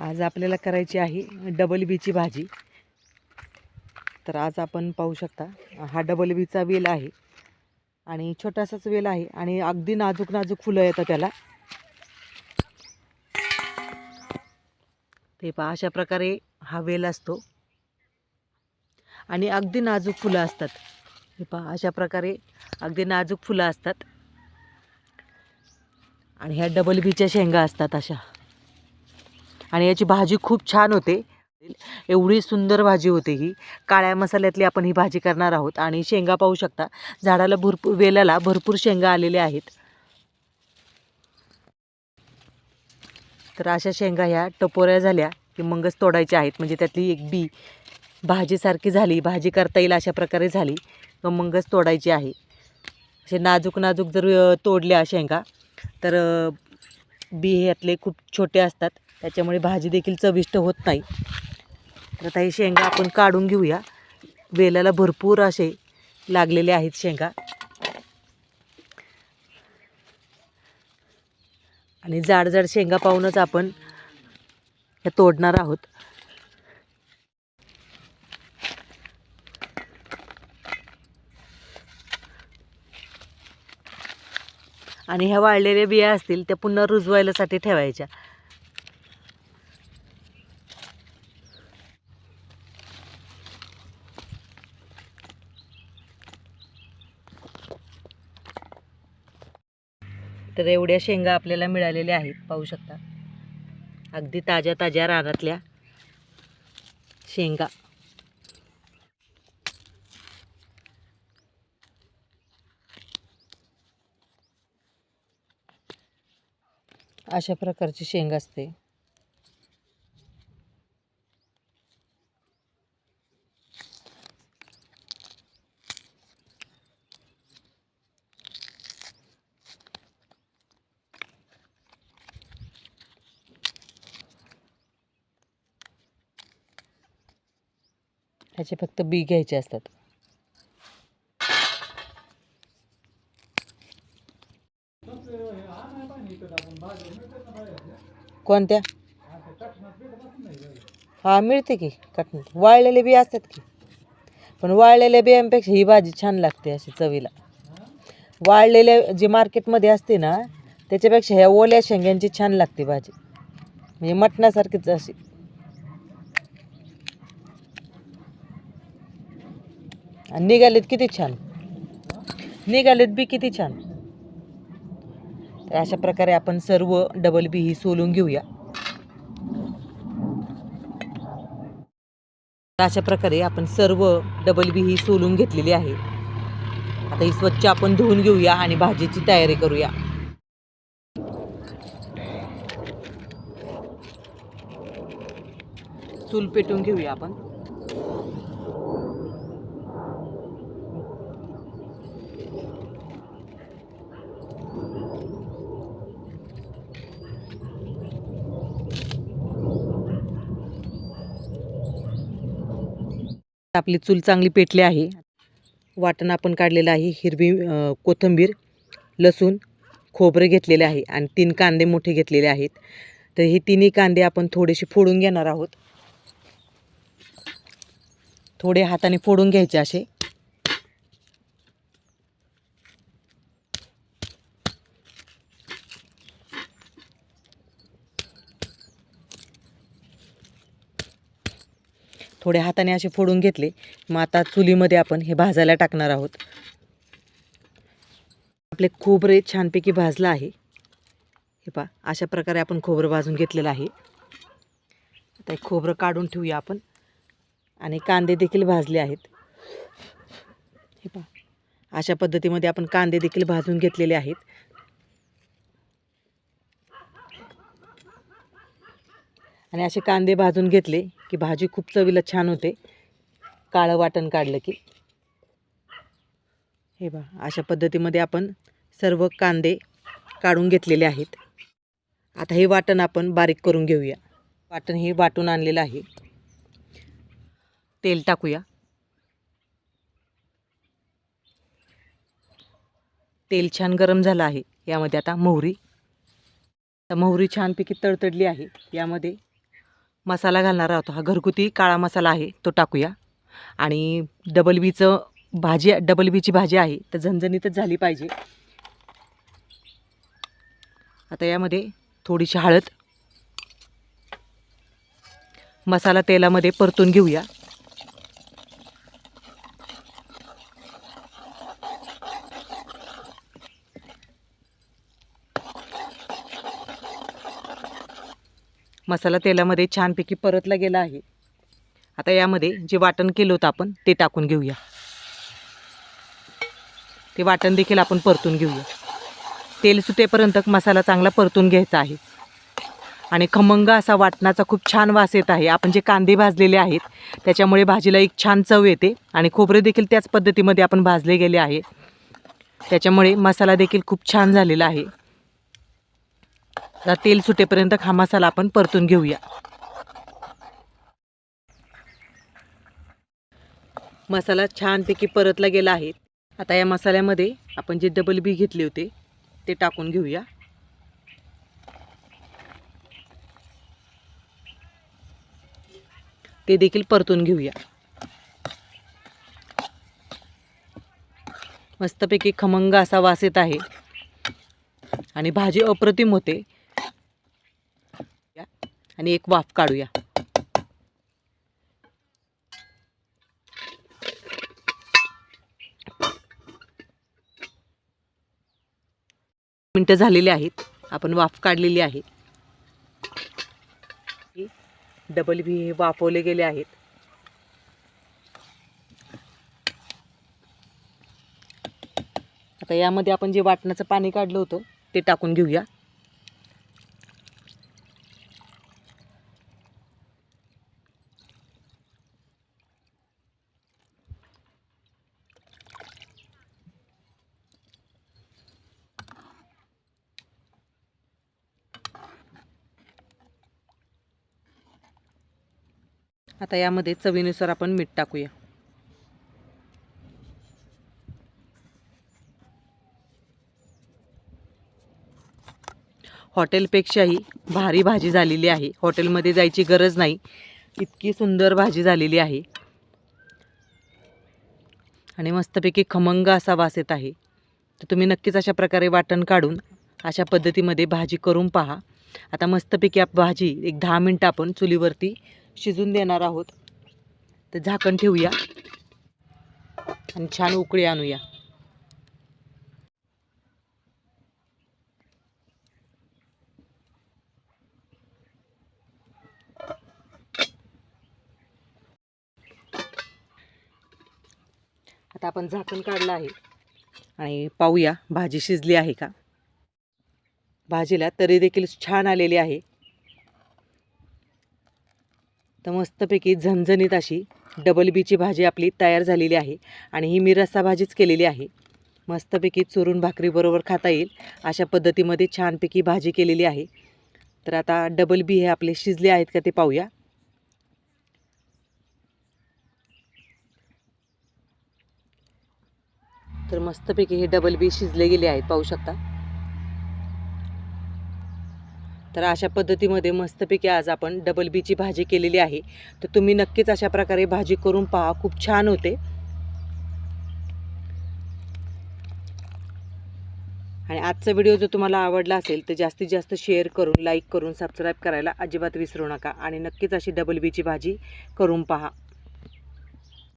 आज आपल्याला करायची आहे डबल बीची भाजी. तर आज आपण पाहू शकता हा डबल बीचा वेल आहे. आणि छोटासाच वेल आहे आणि अगदी नाजूक नाजूक फुलं येतात त्याला. ते पहा अशा प्रकारे हा वेल असतो. आणि अगदी नाजूक फुलं असतात. हे पहा अशा प्रकारे अगदी नाजूक फुलं असतात. आणि ह्या डबल बीच्या शेंगा असतात अशा. आणि याची भाजी खूप छान होते. एवढी सुंदर भाजी होते ही. काळ्या मसाल्यातली आपण ही भाजी करणार आहोत आणि शेंगा पाहू शकता. झाडाला भरपूर वेलाला भरपूर शेंगा आलेल्या आहेत. तर अशा शेंगा ह्या टपोऱ्या झाल्या की मगच तोडायच्या आहेत. म्हणजे त्यातली एक बी भाजीसारखी झाली. भाजी करता येईल अशा प्रकारे झाली. तर मगच तोडायची आहे. असे नाजूक नाजूक जर तोडल्या शेंगा तर बी ह्यातले खूप छोटे असतात. त्याच्यामुळे भाजी देखील चविष्ट होत नाही. तर आता हे शेंगा आपण काढून घेऊया. वेलाला भरपूर असे लागलेले आहेत शेंगा. आणि जाड जाड शेंगा पाहूनच आपण हे तोडणार आहोत. आणि ह्या वाळलेल्या बिया असतील त्या पुन्हा रुजवायलासाठी ठेवायच्या. तर एवढ्या शेंगा आपल्याला मिळालेल्या आहेत पाहू शकता. अगदी ताज्या ताज्या रानातल्या शेंगा. अशा प्रकारची शेंग असते. ह्याचे फक्त बी घ्यायचे असतात. कोणत्या? हा मिळते की कटण वाळलेले बी असतात की. पण वाळलेल्या बियांपेक्षा ही भाजी छान लागते अशी चवीला. वाळलेल्या जी मार्केटमध्ये असते ना त्याच्यापेक्षा ह्या ओल्या शेंग्यांची छान लागते भाजी. म्हणजे मटणासारखीच अशी. आणि निघालेत किती छान. निघालेत बी किती छान. तर अशा प्रकारे आपण सर्व डबल बी ही सोलून घेऊया. तर अशा प्रकारे आपण सर्व डबल बी ही सोलून घेतलेली आहे. आता ही स्वच्छ आपण धुवून घेऊया आणि भाजीची तयारी करूया. चूल पेटून घेऊया आपण. आपली चूल चांगली पेटली आहे. वाटण आपण काढलेलं आहे हिरवी कोथिंबीर लसूण खोबरं घेतलेले आहे आणि तीन कांदे मोठे घेतलेले आहेत. तर हे तिन्ही कांदे आपण थोडेसे फोडून घेणार आहोत. थोडे हाताने फोडून घ्यायचे असे. थोडे हाताने असे फोडून घेतले. मग आता चुलीमध्ये आपण हे भाजायला टाकणार आहोत. आपले खोबरे छानपैकी भाजलं आहे. हे पा अशा प्रकारे आपण खोबरं भाजून घेतलेलं आहे. आता खोबरं काढून ठेवूया आपण. आणि कांदे देखील भाजले आहेत. हे पा अशा पद्धतीमध्ये आपण कांदे देखील भाजून घेतलेले आहेत. आणि असे कांदे भाजून घेतले. की भाजी खूप चवीला छान होते. काळं वाटण काढलं की. हे बा अशा पद्धतीमध्ये आपण सर्व कांदे काढून घेतलेले आहेत. आता हे वाटण आपण बारीक करून घेऊया. वाटण हे वाटून आणलेलं आहे. तेल टाकूया. तेल छान गरम झालं आहे. यामध्ये आता मोहरी. तर मोहरी छानपैकी तडतडली आहे. यामध्ये मसाला घालणार आहोत. हा घरगुती काळा मसाला आहे तो टाकूया. आणि डबल बीचं भाजी डबल बीची भाजी आहे तर झणझणीतच झाली पाहिजे. आता यामध्ये थोडीशी हळद. मसाला तेलामध्ये परतून घेऊया. मसाला तेलामध्ये छानपैकी परतला गेला आहे. आता यामध्ये जे वाटण केलं होतं आपण ते टाकून घेऊया. ते वाटण देखील आपण परतून घेऊया. तेल सुटेपर्यंत मसाला चांगला परतून घ्यायचा आहे. आणि खमंग असा वाटणाचा खूप छान वास येत आहे. आपण जे कांदे भाजलेले आहेत त्याच्यामुळे भाजीला एक छान चव येते आणि खोबरे देखील त्याच पद्धतीमध्ये आपण भाजले गेले आहे. त्याच्यामुळे मसाला देखील खूप छान झालेला आहे. आता तेल सुटेपर्यंत हा मसाला आपण परतून घेऊया. मसाला छानपैकी परतला गेला आहे. आता या मसाल्यामध्ये आपण जे डबल बी घेतले होते ते टाकून घेऊया. ते देखील परतून घेऊया. मस्तपैकी खमंग असा वास येत आहे. आणि भाजी अप्रतिम होते. आणि एक वाफ काढूया. मिनटं झालेली आहेत. आपण वाफ काढलेली आहे. डबल बी हे वाफवले गेले आहेत. आता यामध्ये आपण जे वाटणाचं पाणी काढलं होतं ते टाकून घेऊया. आता यामध्ये चवीनुसार आपण मीठ टाकूया. हॉटेलपेक्षाही भारी भाजी झालेली आहे. हॉटेलमध्ये जायची गरज नाही. इतकी सुंदर भाजी झालेली आहे. आणि मस्तपैकी खमंग असा वास येत आहे. तर तुम्ही नक्कीच अशा प्रकारे वाटण काढून अशा पद्धतीमध्ये भाजी करून पहा. आता मस्तपैकी आप भाजी एक दहा मिनटं आपण चुलीवरती शिजून देणार आहोत. तर झाकण ठेवूया. आणि छान उकळी आणूया. आता आपण झाकण काढलं आहे. आणि पाहूया भाजी शिजली आहे का? भाजीला तरी देखील छान आलेली आहे. तर मस्तपैकी झणझणीत अशी डबल बीची भाजी आपली तयार झालेली आहे. आणि ही मी रस्सा भाजीच केलेली आहे. मस्तपैकी चुरून भाकरीबरोबर खाता येईल. अशा पद्धतीमध्ये छानपैकी भाजी केलेली आहे. तर आता डबल बी हे आपले शिजले आहेत का ते पाहूया. तर मस्तपैकी हे डबल बी शिजले गेले आहेत पाहू शकता. तर अशा पद्धतीमध्ये मस्तपैकी आज आपण डबल बीची भाजी केलेली आहे. तर तुम्ही नक्कीच अशा प्रकारे भाजी करून पहा खूप छान होते. आणि आजचा व्हिडिओ जर तुम्हाला आवडला असेल तर जास्तीत जास्त शेअर करून लाईक करून सबस्क्राईब करायला अजिबात विसरू नका. आणि नक्कीच अशी डबल बीची भाजी करून पहा.